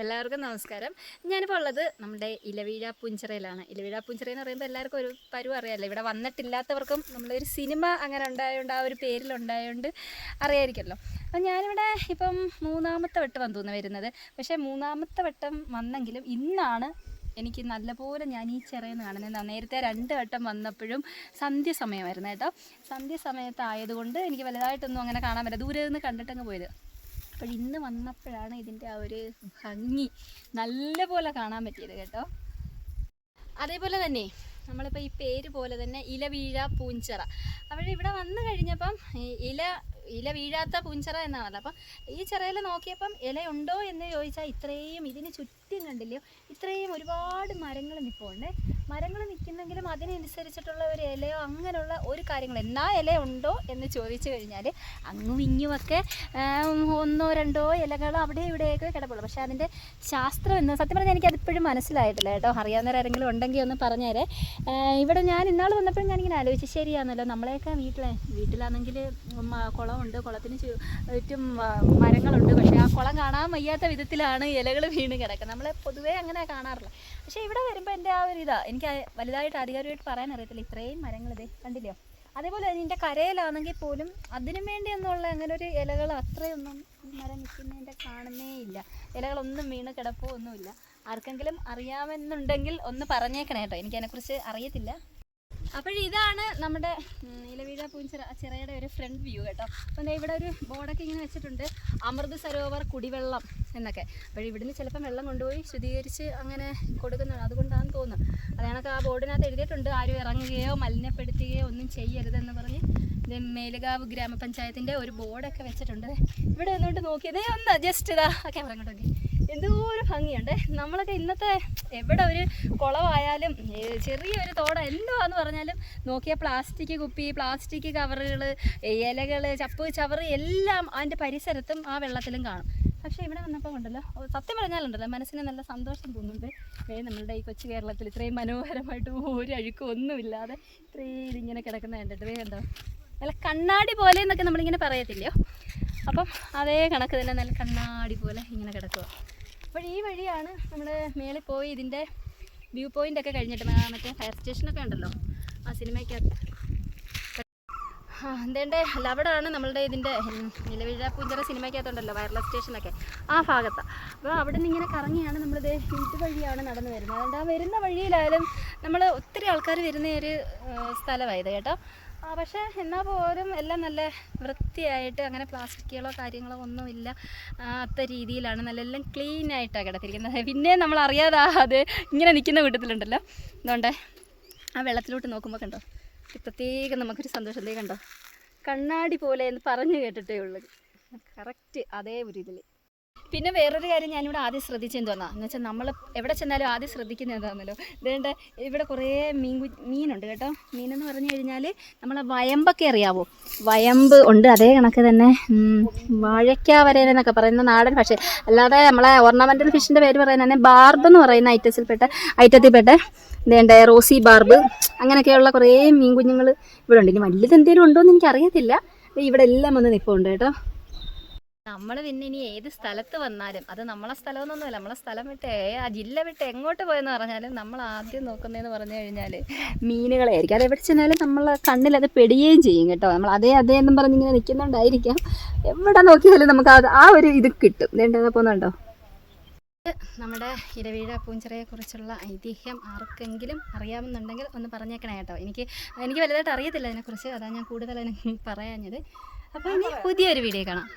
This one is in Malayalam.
എല്ലാവർക്കും നമസ്കാരം. ഞാനിപ്പോൾ ഉള്ളത് നമ്മുടെ ഇലവീഴ പുഞ്ചിറയിലാണ്. ഇലവീഴ പുഞ്ചിറ എന്ന് പറയുമ്പോൾ എല്ലാവർക്കും ഒരു പരുവ് അറിയാമല്ലോ ഇവിടെ വന്നിട്ടില്ലാത്തവർക്കും നമ്മളൊരു സിനിമ അങ്ങനെ ഉണ്ടായതുകൊണ്ട് ആ ഒരു പേരിലുണ്ടായതുകൊണ്ട് അറിയായിരിക്കുമല്ലോ അപ്പം ഞാനിവിടെ ഇപ്പം മൂന്നാമത്തെ വട്ടം വന്നു തോന്നുന്നു വരുന്നത്. പക്ഷേ മൂന്നാമത്തെ വട്ടം വന്നെങ്കിലും ഇന്നാണ് എനിക്ക് നല്ലപോലെ ഞാൻ ഈ ചിറയെന്ന് കാണുന്നത്. നേരത്തെ രണ്ട് വട്ടം വന്നപ്പോഴും സന്ധ്യ സമയമായിരുന്നു കേട്ടോ. സന്ധ്യ സമയത്തായതുകൊണ്ട് എനിക്ക് വലുതായിട്ടൊന്നും അങ്ങനെ കാണാൻ പറ്റില്ല. ദൂരെ നിന്ന് കണ്ടിട്ടങ്ങ് പോയത്. അപ്പോൾ ഇന്ന് വന്നപ്പോഴാണ് ഇതിന്റെ ആ ഒരു ഭംഗി നല്ലപോലെ കാണാൻ പറ്റിയത് കേട്ടോ. അതേപോലെ തന്നെ നമ്മളിപ്പോൾ ഈ പേര് പോലെ തന്നെ ഇല വീഴ പൂഞ്ചിറ. അവിടെ ഇവിടെ വന്നു കഴിഞ്ഞപ്പം ഇല ഇല വീഴാത്ത പൂഞ്ചിറ എന്നാണല്ലോ അപ്പം ഈ ചിറയിൽ നോക്കിയപ്പം ഇലയുണ്ടോ എന്ന് ചോദിച്ചാൽ ഇത്രയും ഇതിന് ചുറ്റും കണ്ടില്ലയോ ഇത്രയും ഒരുപാട് മരങ്ങൾ നിൽപ്പുണ്ട് മരങ്ങൾ നിൽക്കുന്നെങ്കിലും അതിനനുസരിച്ചിട്ടുള്ള ഒരു ഇലയോ അങ്ങനെയുള്ള ഒരു കാര്യങ്ങൾ എന്നാ ഇല ഉണ്ടോ എന്ന് ചോദിച്ചു കഴിഞ്ഞാൽ അങ്ങും ഇങ്ങുമൊക്കെ ഒന്നോ രണ്ടോ ഇലകൾ അവിടെ ഇവിടെയൊക്കെ കിടപ്പുള്ളൂ. പക്ഷേ അതിന്റെ ശാസ്ത്രം എന്ന് സത്യം പറഞ്ഞാൽ എനിക്ക് അതിപ്പോഴും മനസ്സിലായിട്ടില്ല കേട്ടോ. അറിയാവുന്നവരാരെങ്കിലും ഉണ്ടെങ്കിൽ ഒന്ന് പറഞ്ഞേരെ. ഇവിടെ ഞാൻ ഇന്നാൾ വന്നപ്പോഴും ഞാനിങ്ങനെ ആലോചിച്ചു. ശരിയാണല്ലോ നമ്മളെയൊക്കെ വീട്ടിലെ വീട്ടിലാണെങ്കിൽ കുളമുണ്ട്. കുളത്തിന് ചുറ്റും മരങ്ങളുണ്ട്. പക്ഷേ ആ കുളം കാണാൻ വയ്യാത്ത വിധത്തിലാണ് ഇലകൾ വീണ് കിടക്കുന്നത്. നമ്മൾ പൊതുവേ അങ്ങനെ കാണാറില്ല. പക്ഷേ ഇവിടെ വരുമ്പോൾ എന്റെ ആ ഒരു ഇതാ എനിക്ക് വലുതായിട്ട് അധികാരമായിട്ട് പറയാൻ അറിയത്തില്ല. ഇത്രയും മരങ്ങൾ ഇതേ കണ്ടില്ലയോ അതേപോലെ തന്നെ ഇതിന്റെ കരയിലാണെങ്കിൽ പോലും അതിനു വേണ്ടി എന്നുള്ള അങ്ങനെ ഒരു ഇലകൾ അത്രയൊന്നും മരം നിൽക്കുന്നതിന്റെ കാണുന്നേ ഇല്ല. ഇലകളൊന്നും വീണ് കിടപ്പോ ഒന്നുമില്ല. ആർക്കെങ്കിലും അറിയാമെന്നുണ്ടെങ്കിൽ ഒന്ന് പറഞ്ഞേക്കണേ കേട്ടോ. എനിക്കതിനെക്കുറിച്ച് അറിയത്തില്ല. അപ്പോൾ ഇതാണ് നമ്മുടെ നീലവീഴ പൂഞ്ചിറ ചിറയുടെ ഒരു ഫ്രണ്ട് വ്യൂ കേട്ടോ. അപ്പം ഇവിടെ ഒരു ബോർഡൊക്കെ ഇങ്ങനെ വെച്ചിട്ടുണ്ട്. അമൃത് സരോവർ കുടിവെള്ളം എന്നൊക്കെ. അപ്പോൾ ഇവിടുന്ന് ചിലപ്പം വെള്ളം കൊണ്ടുപോയി ശുദ്ധീകരിച്ച് അങ്ങനെ കൊടുക്കുന്നതാണ് അതുകൊണ്ടാണെന്ന് തോന്നുന്നു. അതാണൊക്കെ ആ ബോർഡിനകത്ത് എഴുതിയിട്ടുണ്ട്. ആരും ഇറങ്ങുകയോ മലിനപ്പെടുത്തുകയോ ഒന്നും ചെയ്യരുതെന്ന് പറഞ്ഞ് മേലുകാവ് ഗ്രാമപഞ്ചായത്തിന്റെ ഒരു ബോർഡൊക്കെ വെച്ചിട്ടുണ്ട്. ഇവിടെ നിന്നോട്ട് നോക്കിയതേ ഒന്ന് ജസ്റ്റ് ഇതാ ക്യാമറ അങ്ങോട്ട് നോക്കി. എന്തോ ഒരു ഭംഗിയുണ്ട്. നമ്മളൊക്കെ ഇന്നത്തെ എവിടെ ഒരു കുളമായാലും ചെറിയൊരു തോട എന്തുവാന്ന് പറഞ്ഞാലും നോക്കിയ പ്ലാസ്റ്റിക് കുപ്പി പ്ലാസ്റ്റിക് കവറുകൾ ഇലകൾ ചപ്പ് ചവറ് എല്ലാം അതിന്റെ പരിസരത്തും ആ വെള്ളത്തിലും കാണും. പക്ഷേ ഇവിടെ വന്നപ്പോൾ ഉണ്ടല്ലോ സത്യം പറഞ്ഞാലുണ്ടല്ലോ മനസ്സിന് നല്ല സന്തോഷം തോന്നുന്നുണ്ട്. നമ്മളുടെ ഈ കൊച്ചു കേരളത്തിൽ ഇത്രയും മനോഹരമായിട്ട് ഒരു അഴുക്കും ഒന്നുമില്ലാതെ ഇത്രയും ഇങ്ങനെ കിടക്കുന്ന കണ്ടിട്ട് വേ കണ്ടോ? നല്ല കണ്ണാടി പോലെ എന്നൊക്കെ നമ്മളിങ്ങനെ പറയത്തില്ലയോ? അപ്പം അതേ കണക്ക് തന്നെ നല്ല കണ്ണാടി പോലെ ഇങ്ങനെ കിടക്കുക അപ്പോൾ ഈ വഴിയാണ് നമ്മൾ മേളിൽ പോയി ഇതിന്റെ വ്യൂ പോയിന്റ് ഒക്കെ കഴിഞ്ഞിട്ട് മറ്റേ ഫയർ സ്റ്റേഷനൊക്കെ ഉണ്ടല്ലോ. ആ സിനിമയ്ക്കകത്ത്. എന്തേണ്ടേ? അവിടെയാണ് നമ്മളുടെ ഇതിന്റെ നിലവിഴ പൂഞ്ചിറ സിനിമയ്ക്കകത്തുണ്ടല്ലോ വയർലെസ് സ്റ്റേഷനൊക്കെ ആ ഭാഗത്താണ് അപ്പോൾ അവിടെ നിന്ന് ഇങ്ങനെ കറങ്ങിയാണ് നമ്മളിത് ഇത് വഴിയാണ് നടന്നു വരുന്നത്. അതുകൊണ്ട് ആ വരുന്ന വഴിയിലായാലും നമ്മൾ ഒത്തിരി ആൾക്കാർ വരുന്ന ഒരു സ്ഥലമായത് കേട്ടോ. ആ പക്ഷേ എന്നാൽ പോലും എല്ലാം നല്ല വൃത്തിയായിട്ട് അങ്ങനെ പ്ലാസ്റ്റിക്കുകളോ കാര്യങ്ങളോ ഒന്നുമില്ല. അത്ത രീതിയിലാണ്. നല്ല എല്ലാം ക്ലീൻ ആയിട്ടാണ് കിടത്തിരിക്കുന്നത് പിന്നെ നമ്മൾ അറിയാതെ അത് ഇങ്ങനെ നിൽക്കുന്ന വീട്ടത്തിലുണ്ടല്ലോ അതുകൊണ്ട് ആ വെള്ളത്തിലോട്ട് നോക്കുമ്പോൾ കണ്ടോ? പ്രത്യേകം നമുക്കൊരു സന്തോഷം. കണ്ടോ? കണ്ണാടി പോലെ എന്ന് പറഞ്ഞു കേട്ടിട്ടേ ഉള്ളൂ. കറക്റ്റ് അതേ ഒരു ഇതിൽ പിന്നെ വേറൊരു കാര്യം ഞാനിവിടെ ആദ്യം ശ്രദ്ധിച്ചെന്തോന്നാ എന്ന് വെച്ചാൽ നമ്മൾ എവിടെ ചെന്നാലും ആദ്യം ശ്രദ്ധിക്കുന്നത് എന്താണെന്നല്ലോ ഇതേണ്ട ഇവിടെ കുറേ മീൻ മീനുണ്ട് കേട്ടോ. മീനെന്ന് പറഞ്ഞു കഴിഞ്ഞാൽ നമ്മളെ വയമ്പൊക്കെ അറിയാവോ? വയമ്പ് ഉണ്ട് അതേ കണക്ക് തന്നെ. വാഴയ്ക്ക വരേന എന്നൊക്കെ പറയുന്ന നാടൻ പക്ഷേ. അല്ലാതെ നമ്മളെ ഓർണമെന്റൽ ഫിഷിന്റെ പേര് പറയുന്നത് തന്നെ ബാർബ് എന്ന് പറയുന്ന ഐറ്റത്തിൽപ്പെട്ട ഐറ്റത്തിൽപ്പെട്ട ഇതേണ്ട റോസി ബാർബ് അങ്ങനെയൊക്കെയുള്ള കുറേ മീൻ കുഞ്ഞുങ്ങൾ ഇവിടെ ഉണ്ട്. ഇനി വലുത് എന്തെങ്കിലും ഉണ്ടോ എന്ന് എനിക്കറിയത്തില്ല ഇവിടെ എല്ലാം വന്ന് നിൽപ്പുണ്ട് കേട്ടോ. നമ്മൾ പിന്നെ ഇനി ഏത് സ്ഥലത്ത് വന്നാലും അത് നമ്മളെ സ്ഥലമൊന്നുമല്ല നമ്മളെ സ്ഥലം വിട്ട് ആ ജില്ല വിട്ട് എങ്ങോട്ട് പോയെന്ന് പറഞ്ഞാലും നമ്മൾ ആദ്യം നോക്കുന്നതെന്ന് പറഞ്ഞു കഴിഞ്ഞാൽ മീനുകളായിരിക്കും അത് എവിടെ ചെന്നാലും നമ്മൾ കണ്ണിൽ അത് പെടുകയും ചെയ്യും കേട്ടോ. നമ്മൾ അതേ അതേ എന്നും പറഞ്ഞ് ഇങ്ങനെ നിൽക്കുന്നുണ്ടായിരിക്കാം. എവിടെ നോക്കിയാലും നമുക്ക് അത് ആ ഒരു ഇത് കിട്ടും. ഇതേണ്ടത് പോകുന്നുണ്ടോ നമ്മുടെ ഇരവീഴ പൂഞ്ചിറയെ കുറിച്ചുള്ള ഐതിഹ്യം ആർക്കെങ്കിലും അറിയാമെന്നുണ്ടെങ്കിൽ ഒന്ന് പറഞ്ഞേക്കണേ കേട്ടോ. എനിക്ക് എനിക്ക് വലുതായിട്ട് അറിയത്തില്ല അതിനെക്കുറിച്ച് അതാണ് ഞാൻ കൂടുതൽ പറയാഞ്ഞത്. അപ്പോൾ ഇനി പുതിയൊരു വീഡിയോ കാണാം.